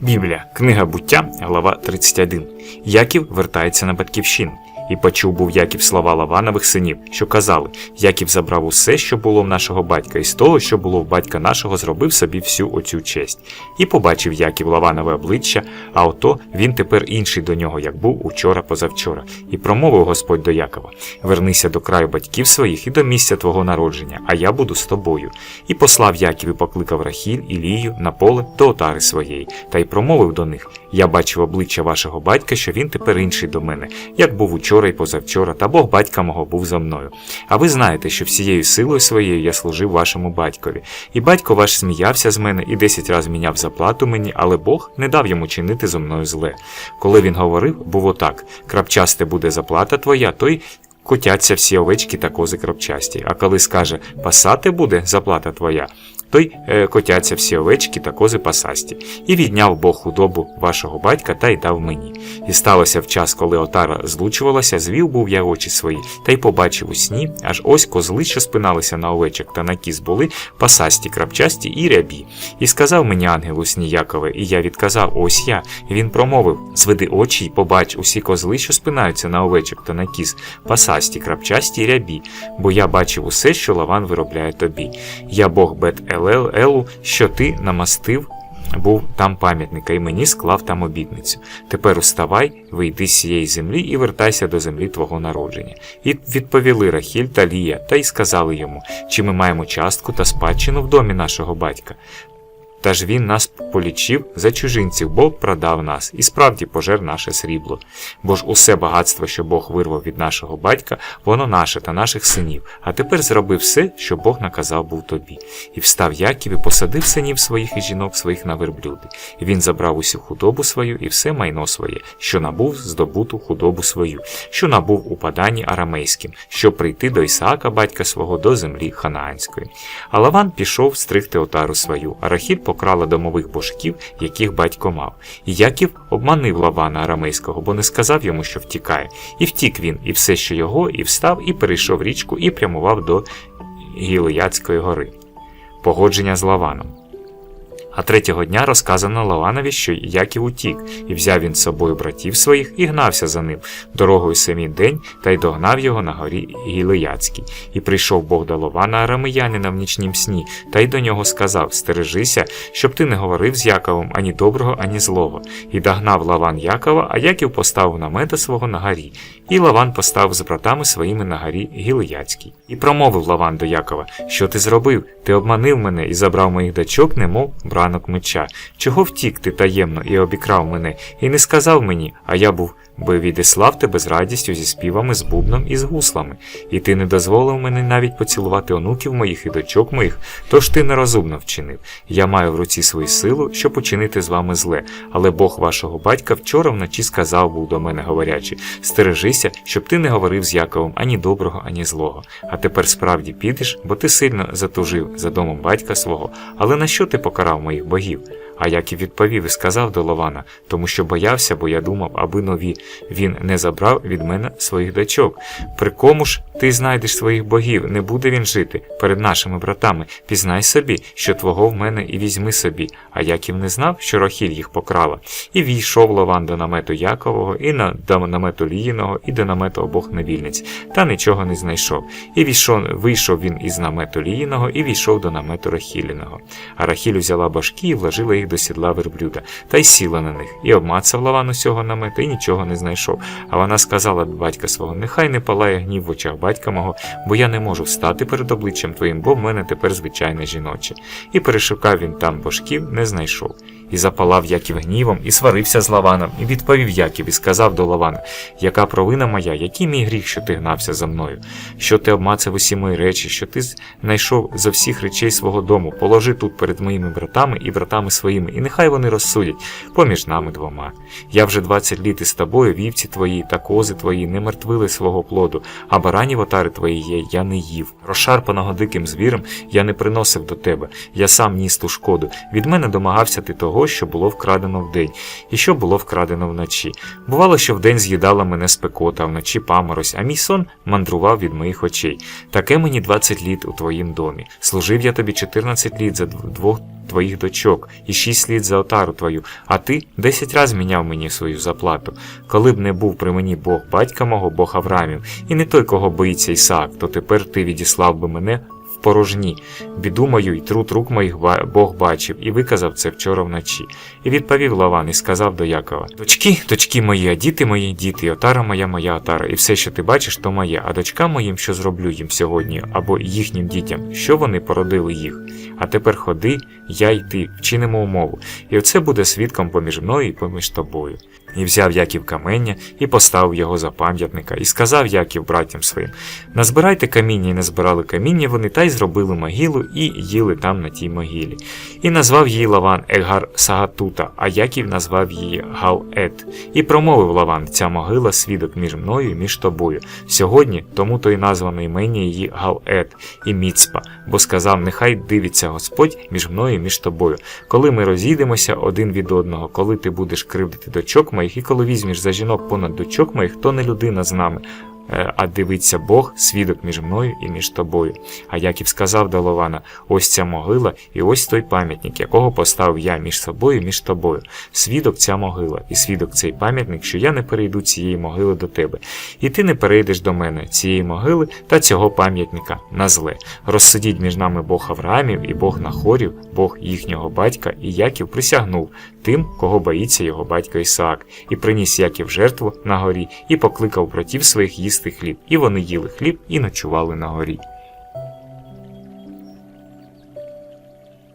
Біблія, книга буття, глава 31. Яків вертається на батьківщину. І почув був Яків слова Лаванових синів, що казали: Яків забрав усе, що було в нашого батька, і з того, що було в батька нашого, зробив собі всю оцю честь. І побачив Яків Лаванове обличчя, а ото він тепер інший до нього, як був учора позавчора. І промовив Господь до Якова: Вернися до краю батьків своїх і до місця твого народження, а я буду з тобою. І послав Яків і покликав Рахіль і Лію на поле до отари своєї, та й промовив до них: Я бачив обличчя вашого батька, що він тепер інший до мене, як був учора і позавчора, та Бог батька мого був зо мною. А ви знаєте, що всією силою своєю я служив вашому батькові. І батько ваш сміявся з мене і десять разів міняв заплату мені, але Бог не дав йому чинити зо мною зле. Коли він говорив, було так: крапчасте буде заплата твоя, то й котяться всі овечки та кози крапчасті. А коли скаже пасати буде заплата твоя, то й е, котяться всі овечки та кози пасасті. І відняв Бог худобу вашого батька та й дав мені. І сталося в час, коли отара злучувалася, звів був я очі свої, та й побачив у сні, аж ось козли, що спиналися на овечок та на кіз були, пасасті, крапчасті і рябі. І сказав мені ангел у сні Якове, і я відказав: Ось я. Він промовив: Зведи очі й побач усі козли, що спинаються на овечок та на кіз, пасасті, крапчасті і рябі, бо я бачив усе, що Лаван виробляє тобі. Я Бог Бет Елу, що ти намастив. Був там пам'ятника, і мені склав там обітницю. Тепер уставай, вийди з цієї землі і вертайся до землі твого народження. І відповіли Рахіль та Лія, та й сказали йому, чи ми маємо частку та спадщину в домі нашого батька. Та ж він нас полічив за чужинців, Бог продав нас і справді пожер наше срібло. Бо ж усе багатство, що Бог вирвав від нашого батька, воно наше та наших синів, а тепер зроби все, що Бог наказав був тобі. І встав Яків і посадив синів своїх і жінок своїх на верблюди. І він забрав усю худобу свою і все майно своє, що набув здобуту худобу свою, що набув у паданні арамейським, щоб прийти до Ісаака, батька свого, до землі ханаанської. А Лаван пішов стригти отару свою, а Рахіль покрала домових божків, яких батько мав. Яків обманив Лавана арамейського, бо не сказав йому, що втікає. І втік він, і все, що його, і встав, і перейшов річку, і прямував до Гілеяцької гори. Погодження з Лаваном. А третього дня розказано Лаванові, що Яків утік, і взяв він з собою братів своїх і гнався за ним дорогою семій день та й догнав його на горі Гілеяцькій. І прийшов Бог до Лавана арамеянина в нічнім сні, та й до нього сказав: Стережися, щоб ти не говорив з Яковом ані доброго, ані злого. І догнав Лаван Якова, а Яків поставив намета свого на горі. І Лаван поставив з братами своїми на горі Гілеяцькій. І промовив Лаван до Якова: Що ти зробив? Ти обманив мене і забрав моїх дочок, немов бранок меча. Чого втік ти таємно і обікрав мене, і не сказав мені, а я був би відіслав тебе з радістю зі співами, з бубном і з гуслами, і ти не дозволив мені навіть поцілувати онуків моїх і дочок моїх, тож ти нерозумно вчинив. Я маю в руці свою силу, щоб учинити з вами зле, але Бог вашого батька вчора вночі сказав був до мене, говорячи: стережися, щоб ти не говорив з Яковом ані доброго, ані злого. А тепер справді підеш, бо ти сильно затужив за домом батька свого. Але на що ти покарав моїх богів? А Яків відповів і сказав до Лавана, тому що боявся, бо я думав, аби нові він не забрав від мене своїх дочок. При кому ж ти знайдеш своїх богів, не буде він жити перед нашими братами. Пізнай собі, що твого в мене і візьми собі. А Яків не знав, що Рахіль їх покрала. І війшов Лаван до намету Якового, і на до намету Ліїного, і до намету обох невільниць, та нічого не знайшов. І війшов, вийшов він із намету Ліїного, і війшов до намету Рахіліного. А Рахіль взяла башки і вложила їх до сідла верблюда, та й сіла на них, і обмацав Лаван усього намета, і нічого не знайшов. А вона сказала батька свого: Нехай не палає гнів в очах батька мого, бо я не можу встати перед обличчям твоїм, бо в мене тепер звичайне жіноче. І перешукав він там башків, не знайшов. І запалав Яків гнівом, і сварився з Лаваном, і відповів Яків, і сказав до Лавана: Яка провина моя, який мій гріх, що ти гнався за мною? Що ти обмацав усі мої речі, що ти знайшов за всіх речей свого дому, положи тут перед моїми братами і братами своїми, і нехай вони розсудять поміж нами двома. Я вже двадцять літ із тобою, вівці твої та кози твої не мертвили свого плоду, а баранів отари твої є, я не їв. Розшарпаного диким звіром я не приносив до тебе, я сам ніс ту шкоду. Від мене домагався ти того. Того, що було вкрадено вдень, і що було вкрадено вночі. Бувало, що вдень з'їдала мене спекота, а вночі паморозь, а мій сон мандрував від моїх очей. Таке мені 20 літ у твоїм домі. Служив я тобі 14 літ за двох твоїх дочок і 6 літ за отару твою, а ти 10 раз міняв мені свою заплату. Коли б не був при мені Бог батька мого, Бог Авраамів, і не той, кого боїться Ісаак, то тепер ти відіслав би мене в порожні. Біду мою і труд рук моїх Бог бачив, і виказав це вчора вночі. І відповів Лаван і сказав до Якова: Дочки, дочки мої, а діти мої, діти, і отара моя, моя отара, і все, що ти бачиш, то моє, а дочка моїм, що зроблю їм сьогодні, або їхнім дітям, що вони породили їх. А тепер ходи, я й ти, вчинимо умову, і оце буде свідком поміж мною і поміж тобою. І взяв Яків камення і поставив його за пам'ятника, і сказав Яків братям своїм: Назбирайте каміння, і назбирали каміння вони, та й зробили могилу, і їли там на тій могилі. І назвав її Лаван Егар Сагатута, а Яків назвав її Гал-Ет. І промовив Лаван: ця могила свідок між мною і між тобою. Сьогодні тому то й названо імення її Гал-Ет і Міцпа, бо сказав: Нехай дивиться Господь між мною і між тобою. Коли ми розійдемося один від одного, коли ти будеш кривдити дочок моїх, і коли візьмеш за жінок понад дочок моїх, то не людина з нами. Е, А дивиться Бог, свідок між мною і між тобою. А Яків сказав до Лавана: ось ця могила, і ось той пам'ятник, якого поставив я між собою і між тобою. Свідок ця могила, і свідок цей пам'ятник, що я не перейду цієї могили до тебе, і ти не перейдеш до мене цієї могили та цього пам'ятника на зле. Розсудіть між нами Бог Авраамів і Бог Нахорів, Бог їхнього батька, і Яків присягнув тим, кого боїться його батько Ісаак, і приніс Яків жертву на горі, і покликав братів своїх їсти хліб, і вони їли хліб і ночували на горі.